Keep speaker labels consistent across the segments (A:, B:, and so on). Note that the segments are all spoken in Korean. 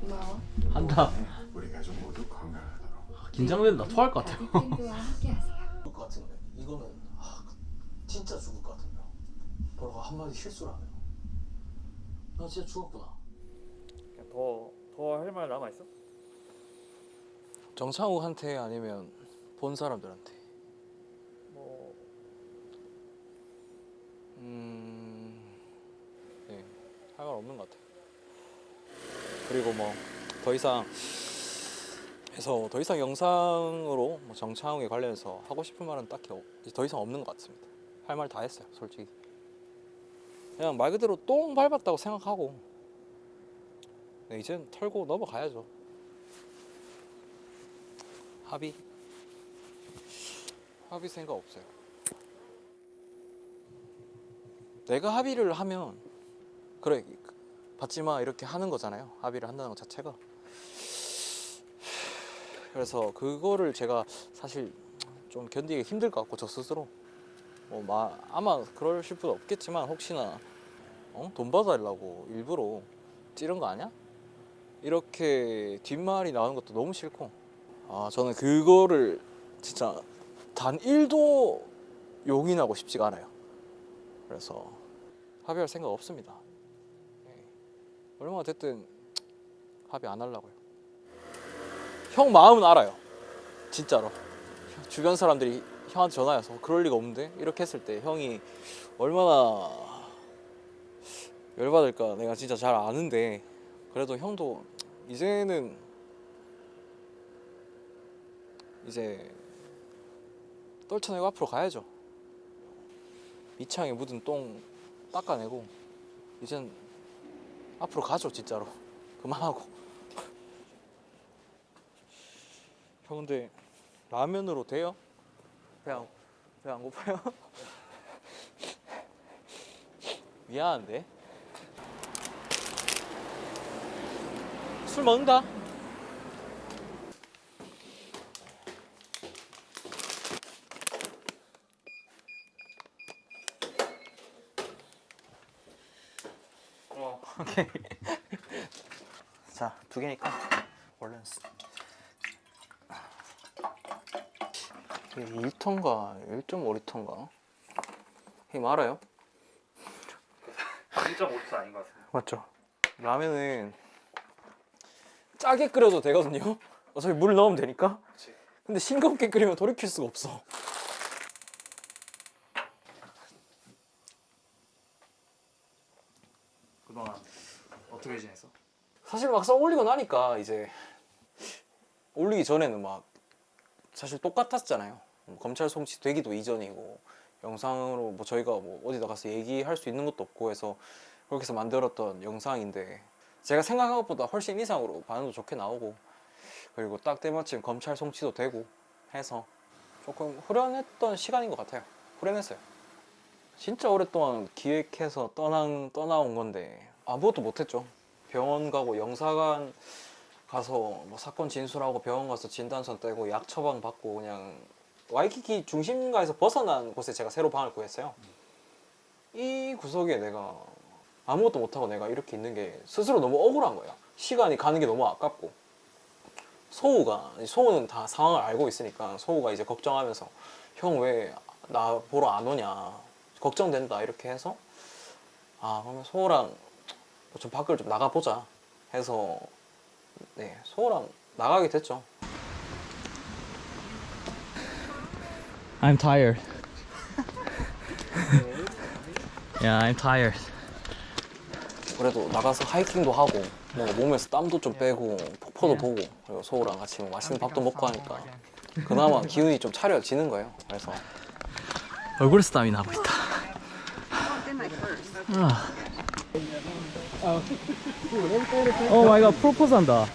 A: 고마워.
B: 한다.
C: 우리 가족 모두 건강하도록
B: 긴장된다. 토할 것 같아요.
A: 함께하세요.
D: 죽을 것 같은데 이거는 아, 진짜 죽을 것 같은데 보라가 한마디 실수를 안 해요 나 진짜 죽었구나
E: 더더 할 말 남아 있어?
D: 정창욱한테 아니면 본 사람들한테
E: 뭐
D: 음... 네, 할 말 없는 것 같아요 그리고 뭐 더 이상 해서 더 이상 영상으로 뭐 정창욱에 관련해서 하고 싶은 말은 딱히 없- 더 이상 없는 것 같습니다. 할 말 다 했어요 솔직히. 그냥 말 그대로 똥 밟았다고 생각하고. 네, 이젠 털고 넘어가야죠. 합의. 합의 생각 없어요. 내가 합의를 하면 그래 받지 마 이렇게 하는 거잖아요 합의를 한다는 것 자체가 그래서 그거를 제가 사실 좀 견디기 힘들 것 같고 저 스스로 뭐 마, 아마 그러실 분 없겠지만 혹시나 어? 돈 받아달라고 일부러 찌른 거 아니야? 이렇게 뒷말이 나오는 것도 너무 싫고 아 저는 그거를 진짜 단 1도 용인하고 싶지가 않아요 그래서 합의할 생각 없습니다 예. 얼마나 됐든 합의 안 하려고요. 형 마음은 알아요. 진짜로. 주변 사람들이 형한테 전화해서 그럴 리가 없는데? 이렇게 했을 때 형이 얼마나 열받을까 내가 진짜 잘 아는데 그래도 형도 이제는 이제 떨쳐내고 앞으로 가야죠. 밑창에 묻은 똥 닦아내고 이젠 앞으로 가죠 진짜로 그만하고 형 근데 라면으로 돼요? 배안 배안 고파요? 미안한데 술 먹는다
E: 어.
D: 자두 개니까 얼른 쓰- 이게 1톤가 1.5리터인가 이게 말아요?
E: 1.5도 아닌 것 같아요.
D: 맞죠 라면은 짜게 끓여도 되거든요 어차피 물 넣으면 되니까 근데 싱겁게 끓이면 돌이킬 수가 없어
E: 어떻게 지냈어?
D: 사실 막상 올리고 나니까 이제 올리기 전에는 막 사실 똑같았잖아요. 뭐 검찰 송치 되기도 이전이고 영상으로 뭐 저희가 뭐 어디다 가서 얘기할 수 있는 것도 없고 해서 그렇게 해서 만들었던 영상인데 제가 생각한 것보다 훨씬 이상으로 반응도 좋게 나오고 그리고 딱 때마침 검찰 송치도 되고 해서 조금 후련했던 시간인 것 같아요. 후련했어요. 진짜 오랫동안 기획해서 떠난 떠나온 건데 아무것도 못했죠. 병원 가고 영사관 가서 뭐 사건 진술하고 병원 가서 진단서 떼고 약 처방 받고 그냥 와이키키 중심가에서 벗어난 곳에 제가 새로 방을 구했어요. 이 구석에 내가 아무것도 못하고 내가 이렇게 있는 게 스스로 너무 억울한 거예요. 시간이 가는 게 너무 아깝고 소우가 소우는 다 상황을 알고 있으니까 소우가 이제 걱정하면서 형 왜 나 보러 안 오냐 걱정된다 이렇게 해서 아 그러면 소우랑 뭐 좀 밖을 좀 나가 보자 해서 네 소우랑 나가게 됐죠.
B: I'm tired. yeah, I'm tired.
D: 그래도 나가서 하이킹도 하고 뭔가 몸에서 땀도 좀 빼고 폭포도 보고 그리고 소우랑 같이 뭐 맛있는 밥도 먹고 하니까 그나마 기운이 좀 차려지는 거예요. 그래서
B: 얼굴에서 땀이 나고 있다. 아. 오 마이 갓 프로포즈 한다.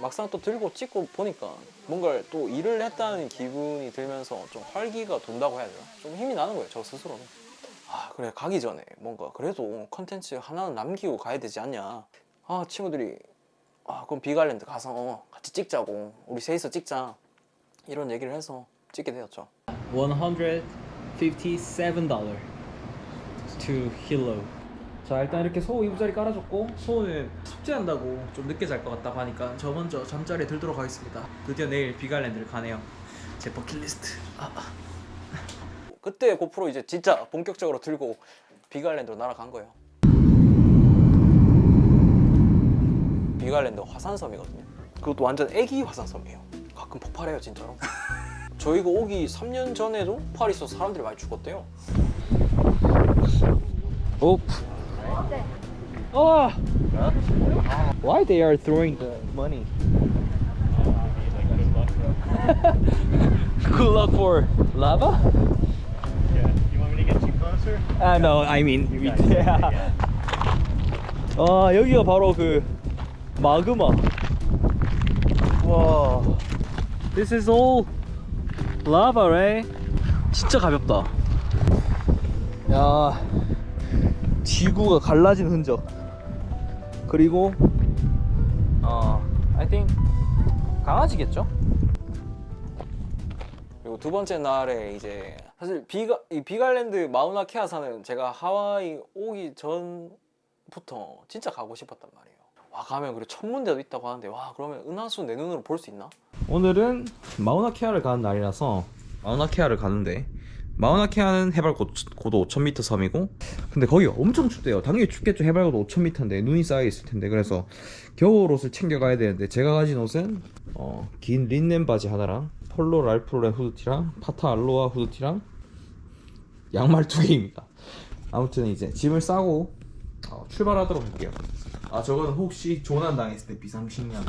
D: 막상 또 들고 찍고 보니까 뭔가 또 일을 했다는 기분이 들면서 좀 활기가 돈다고 해야 되나? 좀 힘이 나는 거예요, 저 스스로는. 아, 그래, 가기 전에 뭔가 그래도 컨텐츠 하나는 남기고 가야 되지 않냐. 아, 친구들이, 아, 그럼 비갈랜드 가서 같이 찍자고. 우리 셋이서 찍자. 이런 얘기를 해서 찍게 되었죠.
B: $157 to Hilo. 자 일단 이렇게 소우 이부자리 깔아줬고 소우는 숙제한다고 좀 늦게 잘 것 같다고 하니까 저 먼저 잠자리에 들도록 하겠습니다. 드디어 내일 비갈랜드를 가네요. 제 버킷리스트. 아, 아.
D: 그때 고프로 이제 진짜 본격적으로 들고 비갈랜드로 날아간 거예요. 비갈랜드 화산섬이거든요. 그것도 완전 애기 화산섬이에요. 가끔 폭발해요 진짜로. 저희가 오기 3년 전에도 폭발이 있어서 사람들이 많이 죽었대요.
B: 오. 어. Why they are throwing the money? Good luck for lava?
E: Yeah. You want me to get you closer?
B: Ah no, I mean yeah. 아 여기가 바로 그 마그마. 와. This is all lava, right? 진짜 가볍다. 야. 지구가 갈라진 흔적. 그리고 어, I think 강아지겠죠?
D: 그리고 두 번째 날에 이제 사실 비가 이 비갈랜드 마우나케아 산은 제가 하와이 오기 전부터 진짜 가고 싶었단 말이에요. 와 가면 그래 천문대도 있다고 하는데 와 그러면 은하수 내 눈으로 볼 수 있나?
B: 오늘은 마우나케아를 가는 날이라서 마우나케아를 가는데 마우나케아는 해발 고, 고도 5,000m 섬이고 근데 거기 엄청 춥대요. 당연히 춥겠죠. 해발 고도 5,000m인데 눈이 쌓여 있을 텐데. 그래서 겨울 옷을 챙겨 가야 되는데 제가 가진 옷은 어, 긴 린넨 바지 하나랑 폴로 랄프로렌 후드티랑 파타 알로하 후드티랑 양말 두 개입니다. 아무튼 이제 짐을 싸고 어, 출발하도록 할게요. 아 저거는 혹시 조난 당했을 때 비상식량
D: 어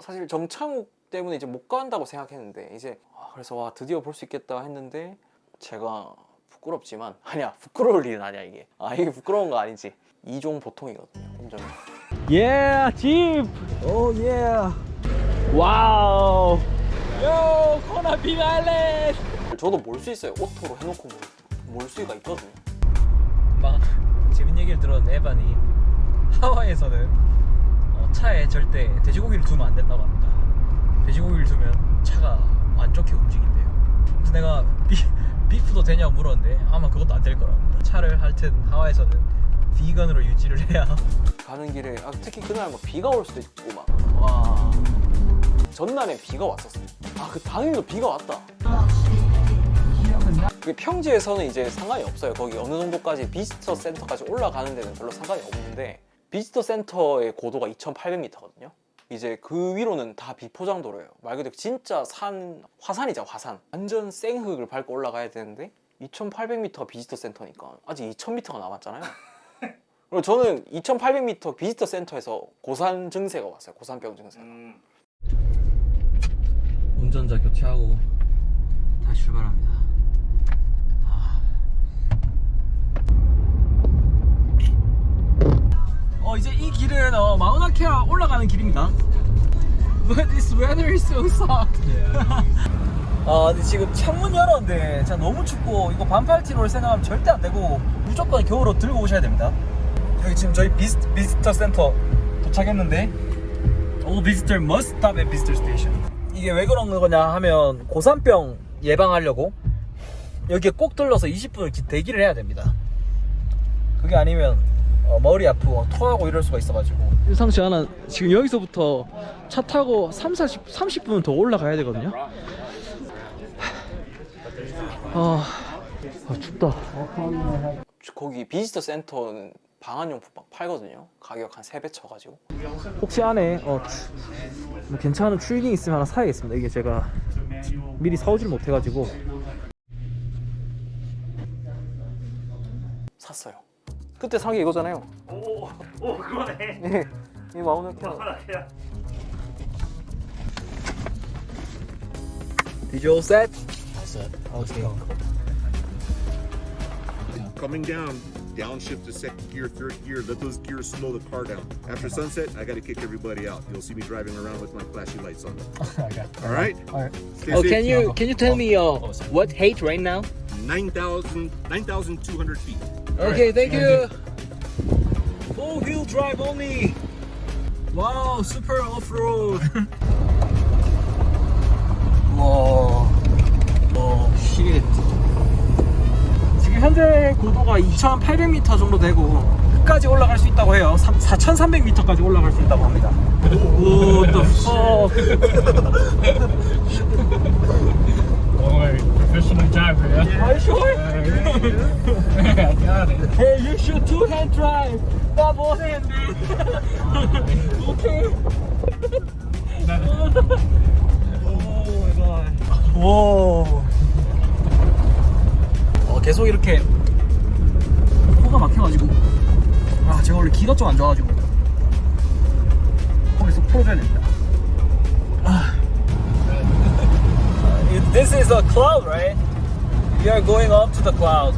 D: 사실 정창욱 때문에 이제 못 간다고 생각했는데 이제 아, 그래서 와 드디어 볼 수 있겠다 했는데 제가 부끄럽지만 아니야 부끄러울 일은 아니야 이게 아 이게 부끄러운 거 아니지 이종 보통이거든요 운전이
B: Yeah, Jeep. Oh yeah. Wow. Yo, 코나 비말렛.
D: 저도 몰 수 있어요 오토로 해놓고 몰, 몰 수가 있거든요
B: 막 재밌는 얘기를 들었는데 에반이 하와이에서는 어, 차에 절대 돼지고기를 두면 안 된다고 합니다. 돼지고기를 두면 차가 안 좋게 움직인대요. 그래서 내가 비, 비프도 되냐고 물었는데 아마 그것도 안 될 거라고. 차를 하여튼 하와이에서는 비건으로 유지를 해야
D: 가는 길에 아, 특히 그날 막 비가 올 수도 있고 막 와 전날에 비가 왔었어요 아 그 당일도 비가 왔다 그 평지에서는 이제 상관이 없어요 거기 어느 정도까지 비지터 센터까지 올라가는 데는 별로 상관이 없는데 비지터 센터의 고도가 2,800m거든요 이제 그 위로는 다 비포장도로예요 말 그대로 진짜 산 화산이죠 화산 완전 생흙을 밟고 올라가야 되는데 2,800m 비지터 센터니까 아직 2,000m가 남았잖아요 그리고 저는 2,800m 비지터 센터에서 고산 증세가 왔어요. 고산병 증세가.
E: 음.
B: 운전자 교체하고 다시 출발합니다. 어 이제 이 길은 어, 마우나케아 올라가는 길입니다. But this weather is so suck. 아 근데 지금 창문 열었는데 진짜 너무 춥고 이거 반팔티로 올 생각하면 절대 안 되고 무조건 겨울옷 들고 오셔야 됩니다. 여기 지금 저희 비스, 비지터 센터 도착했는데 All visitor must stop at visitor station. 이게 왜 그런 거냐 하면 고산병 예방하려고 여기에 꼭 들러서 20분을 기- 대기를 해야 됩니다. 그게 아니면 어, 머리 아프고 토하고 이럴 수가 있어가지고 일상치 않아 지금 여기서부터 차 타고 3, 40, 30분 더 올라가야 되거든요. 아, 아 춥다.
D: 거기 비지터 센터는 방한용품 막 팔거든요. 가격 한 3배 쳐가지고.
B: 혹시 안에 어, 뭐 괜찮은 트리닝 있으면 하나 사야겠습니다. 이게 제가 미리 사오질 못해가지고
D: 샀어요. 그때 산 게 이거잖아요.
E: 오, 오 그거네.
D: 예. 이 마우나케아.
E: 하나야.
B: Did you all set?
D: 오케이.
C: Coming down, downshift to second gear, third gear. Let those gears slow the car down. After sunset, I got to kick everybody out. You'll see me driving around with my flashy lights on. All right.
B: Alright.
C: Stay
B: Oh,
C: safe.
B: can you can you tell me uh, what height right now?
C: 9,000 9,200 feet.
B: Okay, thank you. Four wheel drive only. Wow, super off road. 와, 와, shit. 지금 현재 고도가 2,800m 정도 되고 끝까지 올라갈 수 있다고 해요. 4,300m까지 올라갈 수 있다고 합니다. What the fuck? Hand drive, hand, man. okay. oh my god. 오. 어, 계속 이렇게 코가 막혀가지고 아 제가 원래 기가 좀 안 좋아가지고 거기 속 풀어줘야 됩니다. 아. This is a cloud, right? We are going up to the cloud.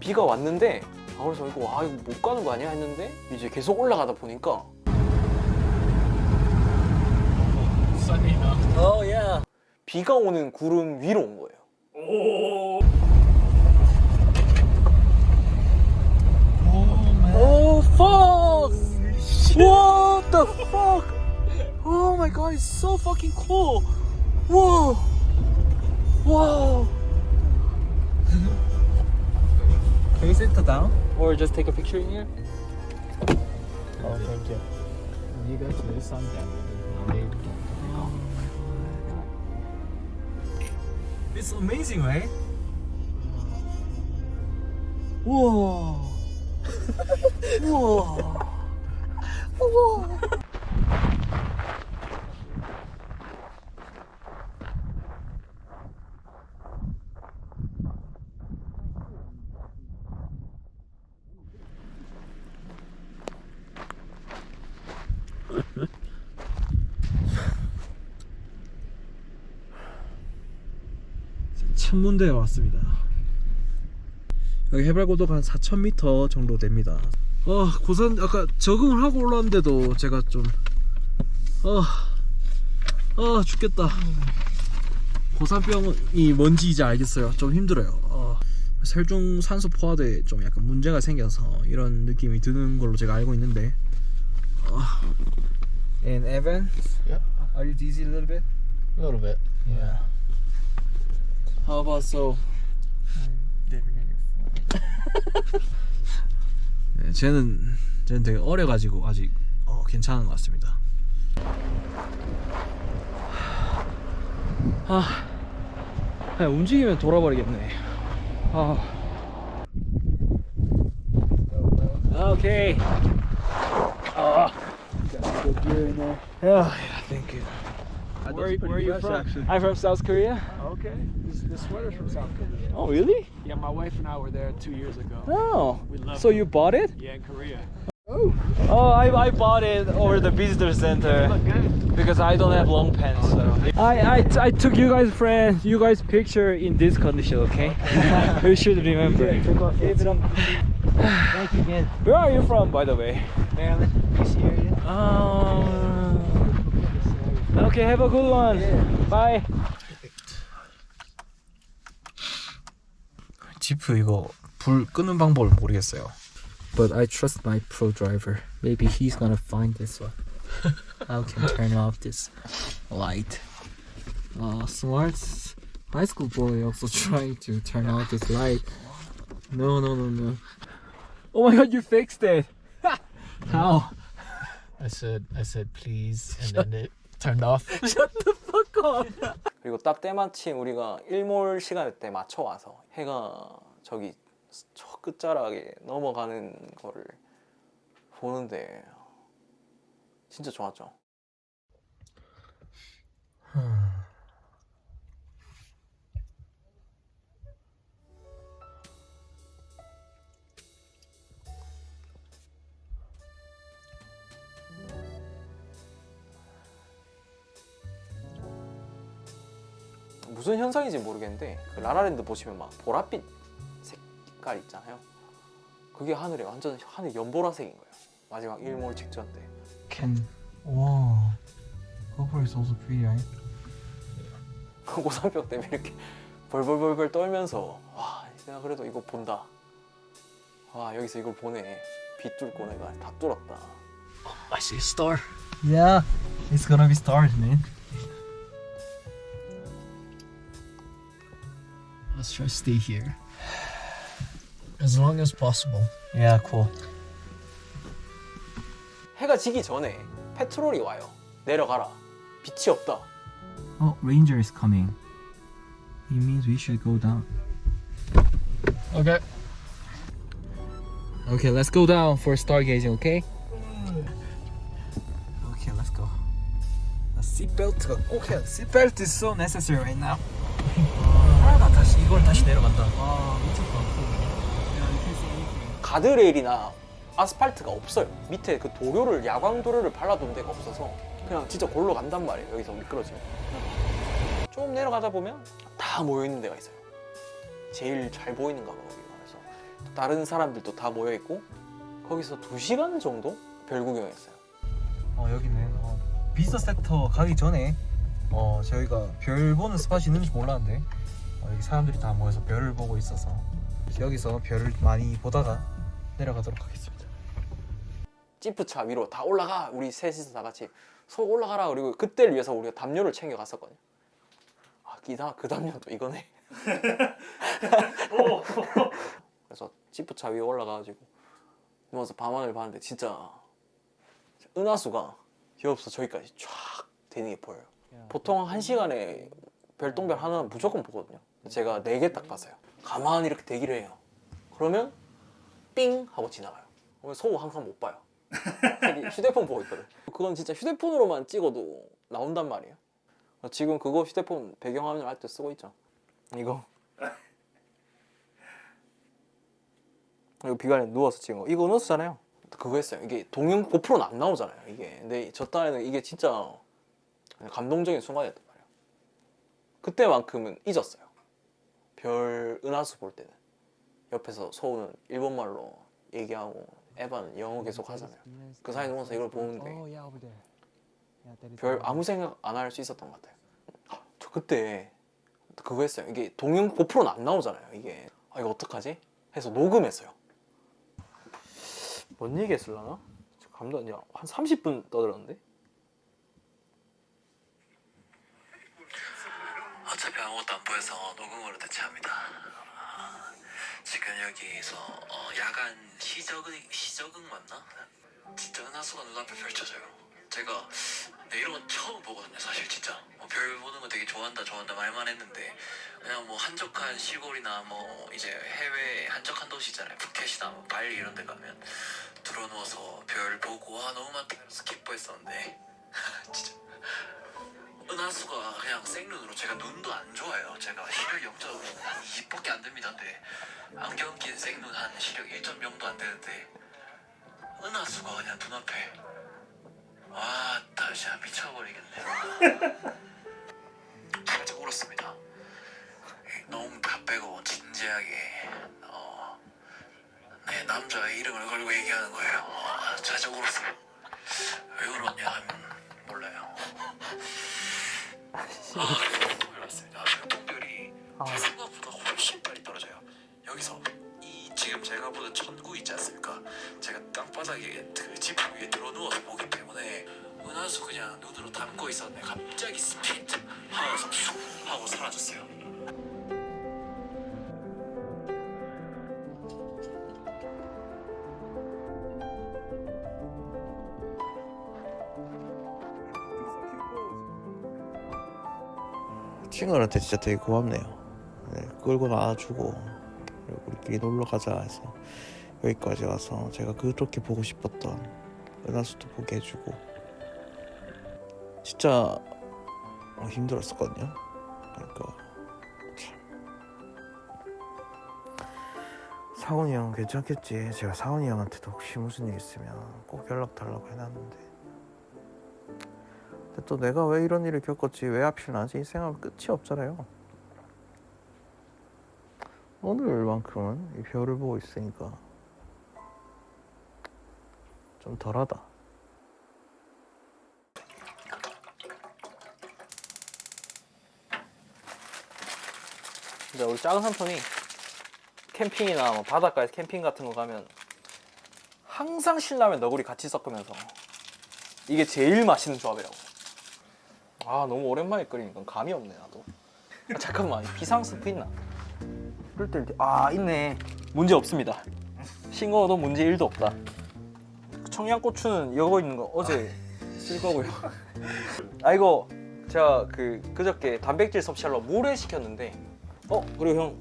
D: 비가 왔는데 아 그래서 이거 아 이거 못 가는 거 아니야 했는데 이제 계속 올라가다 보니까.
B: Oh yeah.
D: 비가 오는 구름 위로 온 거예요.
B: Oh fuck! What the fuck? Oh my god, it's so fucking cool! Whoa! Wow! Can you sit down or just take a picture in here?
E: Oh, thank you. You 네가 제일 싼 데는 내일
B: It's amazing, right? Whoa! Whoa! Whoa! 천문대에 왔습니다. 여기 해발고도가 한 4,000m 정도 됩니다. 어, 고산 아까 적응을 하고 올라왔는데도 제가 좀 어, 어 죽겠다. 고산병이 뭔지 이제 알겠어요. 좀 힘들어요. 어, 혈중 산소 포화도에 좀 약간 문제가 생겨서 이런 느낌이 드는 걸로 제가 알고 있는데. 어. And Evan,
E: Yep.
B: are you dizzy a little bit?
E: A little bit.
B: Yeah. How about so? 네, 쟤는 쟤는 되게 어려가지고 아직 어, 괜찮은 것 같습니다. 아, 그냥 움직이면 돌아버리겠네. 아, 오케이. 아,
E: Good gear in there.
B: yeah, yeah, thank you. Where, where are you from? I'm from South Korea.
E: Okay. This, this sweater's from South Korea.
B: Oh, really?
E: Yeah, my wife and I were there two years ago.
B: Oh,
E: We love
B: so
E: it.
B: you bought it?
E: Yeah, in Korea.
B: Oh, I, I bought it over the visitor center because I don't have long pants. So I, I, I took you guys friend, you guys picture in this condition, okay? you should remember.
E: Thank you again.
B: Where are you from, by the way?
E: Maryland, DC area.
B: Um, okay, have a good one. Bye. 지프 이거 불 끄는 방법을 모르겠어요. But I trust my pro driver. Maybe he's gonna find this one. How can turn off this light? Uh, smart high school boy also trying to turn off this light. No, no, no, no. Oh my god, you fixed it. How?
E: I said, I said please, and then it turned off.
B: Shut the fuck up.
D: 그리고 딱 때마침 우리가 일몰 시간에 때 맞춰 와서 해가 저기 저 끝자락에 넘어가는 거를 보는데 진짜 좋았죠. 무슨 현상인지 모르겠는데 그 라라랜드 보시면 막 보랏빛 색깔 있잖아요. 그게 하늘에 완전 하늘 연보라색인 거예요. 마지막 일몰 직전 때.
B: Can also pretty, right?
D: 그 고산병 때문에 이렇게 벌벌벌벌 떨면서 와 내가 그래도 이거 본다. 와 여기서 이걸 보네. 빛 뚫고 내가 다 뚫었다.
B: I see a star. Yeah, it's gonna be stars, man. Let's try to stay here.
E: As long as possible.
B: Yeah, cool.
D: 해가 지기 전에 페트롤이 와요. 내려가라. 빛이 없다.
B: Oh, ranger is coming. It means we should go down.
E: Okay.
B: Okay, let's go down for stargazing, okay? Okay, let's go. A seatbelt가 꼭 해야 돼. Seatbelt is so necessary right now. 아, 나 다시 이걸 다시 내려간다. 와, 미쳤다.
D: 가드레일이나 아스팔트가 없어요. 밑에 그 도료를 야광 도료를 발라둔 데가 없어서 그냥 진짜 골로 간단 말이에요. 여기서 미끄러지면. 좀 내려가다 보면 다 모여 있는 데가 있어요. 제일 잘 보이는가 봐 거기가. 그래서 다른 사람들도 다 모여 있고 거기서 2 시간 정도 별 구경했어요.
B: 어, 여기는 어, 비즈니스 섹터 가기 전에 어, 저희가 별 보는 스팟이 있는지 몰랐는데 어, 여기 사람들이 다 모여서 별을 보고 있어서 여기서 별을 많이 보다가 내려가도록 하겠습니다.
D: 지프차 위로 다 올라가. 우리 셋이서 다 같이 속 올라가라. 그리고 그때를 위해서 우리가 담요를 챙겨 갔었거든요. 아 기다 그 담요도 이거네. 그래서 지프차 위에 올라가가지고 누워서 밤하늘 봤는데 진짜 은하수가 여기서 저기까지 쫙 되는 게 보여요. 보통 한 시간에 별똥별 하나는 무조건 보거든요 제가 네 개 딱 봤어요 가만히 이렇게 대기를 해요 그러면 삥 하고 지나가요 그러면 소우 항상 못 봐요 자기 휴대폰 보고 있거든. 그건 진짜 휴대폰으로만 찍어도 나온단 말이에요. 지금 그거 휴대폰 배경화면 할 때 쓰고 있죠. 이거. 이거 비관에 누워서 찍은 거. 이거 넣었잖아요. 그거 했어요. 이게 동영 고프로는 안 나오잖아요. 이게. 근데 저 딴에는 이게 진짜 감동적인 순간이었단 말이에요. 그때만큼은 잊었어요. 별 은하수 볼 때는. 옆에서 소우는 일본말로 얘기하고 에바는 영어 계속 하잖아요. 그 사이에 누워서 이걸 보는데 별 아무 생각 안 할 수 있었던 것 같아요. 저 그때 그거 했어요. 이게 동영 고프로는 안 나오잖아요. 이게 아 이거 어떡하지? 해서 녹음했어요. 뭔 얘기 했을라나? 저 감독 이제 한 30분 떠들었는데.
F: 어차피 보여서 녹음으로 대체합니다. 아, 지금 여기서 어, 야간 시적응 시적응 맞나? 진짜 은하수가 눈앞에 펼쳐져요. 제가 네, 이런 건 처음 보거든요, 사실 진짜. 뭐 별 보는 거 되게 좋아한다, 좋아한다 말만 했는데 그냥 뭐 한적한 시골이나 뭐 이제 해외 한적한 도시 있잖아요, 푸켓이나 뭐 발리 이런 데 가면 들어 누워서 별 보고 와 너무 많다 스킵 했었는데 진짜 은하수가 그냥 생눈으로 제가 눈도 안 좋아요. 제가 시력 0.20밖에 안 됩니다. 근데 안경 낀 생눈 한 시력 1.0도 안 되는데 은하수가 그냥 눈앞에 와, 나 진짜 미쳐버리겠네. 살짝 울었습니다. 너무 바빼고 진지하게 어, 내 남자의 이름을 걸고 얘기하는 거예요. 어, 살짝 울었어요. 왜 울었냐 하면. 아, 알았습니다. 별똥별이 생각보다 훨씬 빨리 떨어져요. 여기서 이 지금 제가 보는 천구 있지 않습니까? 제가 땅바닥에 그 지붕 위에 들어 누워서 보기 때문에 은하수 그냥 눈으로 담고 있었는데 갑자기 스피드 하면서 슉 하고 사라졌어요.
G: 친구한테 진짜 되게 고맙네요. 네, 끌고 나와주고 그리고 우리끼리 놀러 가자 해서 여기까지 와서 제가 그렇게 보고 싶었던 은하수도 보게 해주고 진짜 어, 힘들었었거든요. 그러니까 참 사원이 형 괜찮겠지. 제가 사원이 형한테도 혹시 무슨 일 있으면 꼭 연락 달라고 해놨는데 근데 또 내가 왜 이런 일을 겪었지? 왜 하필 나지 이 생각은 끝이 없잖아요. 오늘만큼은 이 별을 보고 있으니까 좀 덜하다.
D: 진짜 우리 작은 삼촌이 캠핑이나 뭐 바닷가에서 캠핑 같은 거 가면 항상 신라면 너구리 같이 섞으면서 이게 제일 맛있는 조합이라고. 아 너무 오랜만에 끓이니까 감이 없네 나도. 아, 잠깐만 이 비상 스프 있나? 끓을 때 이렇게 아 있네. 문제 없습니다. 싱거워도 문제 1도 없다. 청양고추는 여거 있는 거 어제 쓸 거고요. 아 이거 제가 그 그저께 단백질 섭취하러 물에 시켰는데 어 그리고 형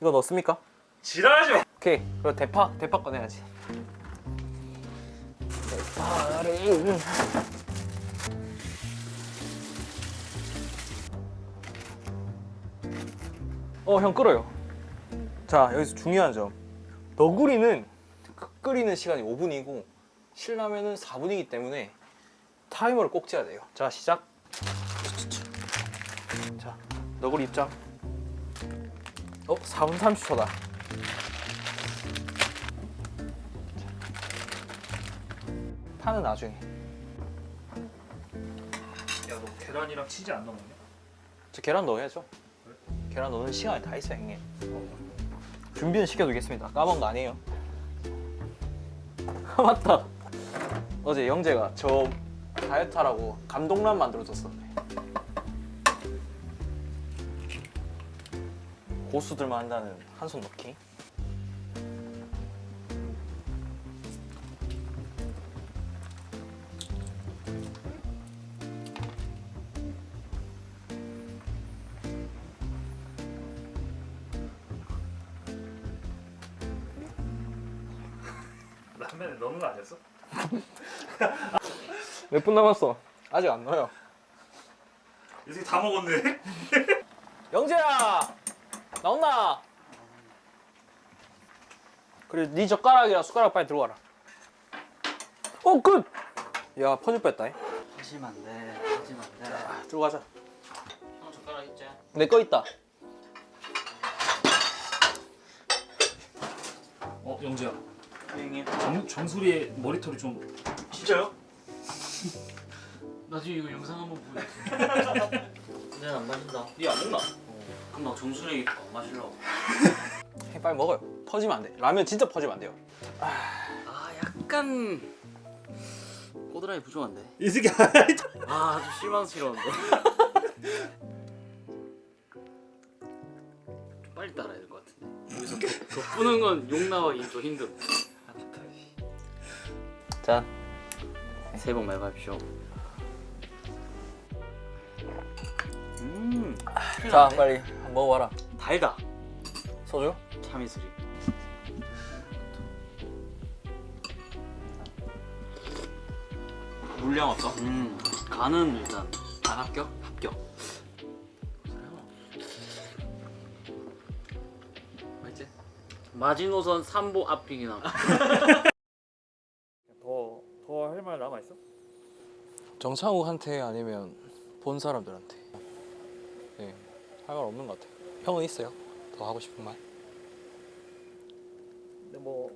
D: 이거 넣습니까?
B: 지랄하지 마.
D: 오케이 그리고 대파 대파 꺼내야지. 대파를 어 형 끓어요. 자 여기서 중요한 점 너구리는 그 끓이는 시간이 5분이고 신라면은 4분이기 때문에 타이머를 꼭 재야 돼요. 자 시작. 자 너구리 입장. 어 4분 30초다. 파는 나중에.
B: 야, 너 계란이랑 치즈 안 넣었냐?
D: 저 계란 넣어야죠. 계란 넣는 시간이 다 있어 형님. 준비는 시켜두겠습니다. 까먹은 거 아니에요. 아, 맞다. 어제 영재가 저 다이어트 하라고 감동란 만들어줬었네. 고수들만 한다는 한 손 넣기. 10분 남았어. 아직 안 넣어요.
B: 이 새끼 다 먹었네.
D: 영재야! 나온나! 그리고 네 젓가락이랑 숟가락 빨리 들어와라. 어, 끝! 야, 퍼즐 뺐다. 잉.
H: 하시면 안 돼. 하시면 안 돼.
D: 들어가자.
H: 형 젓가락 있지?
D: 내 거 있다.
B: 어 영재야, 네,
H: 형님.
B: 정 정수리의 머리털이 좀 진짜요?
H: 나중에 이거 영상 한번 보여줄게. 내가 안 마신다.
B: 니안 먹나?
H: 그럼 나 정수리 안 마시려고.
D: 해 빨리 먹어요. 퍼지면 안 돼. 라면 진짜 퍼지면 안 돼요.
H: 아 약간 꼬드라이 부족한데.
B: 이 새끼
H: 아 아주 실망스러운데. 좀 빨리 따라야 될 것 같은데. 여기서 더, 더 뿌는 건 욕 나가기 좀 힘들어. 아 좋다. 새해 복 많이 받으십시오. 음.
D: 자 빨리 한번 먹어봐라.
H: 달다.
D: 소주?
H: 참이슬이.
D: 물량 어떠?
H: 음. 간은 일단 간 합격? 합격. 맛있지? 마지노선 3보 앞빙이 나.
B: 더더 할 말 남아 있어?
D: 정창욱한테 아니면 본 사람들한테. 네, 할말 없는 것 같아요. 형은 있어요? 더 하고 싶은 말?
B: 근데 뭐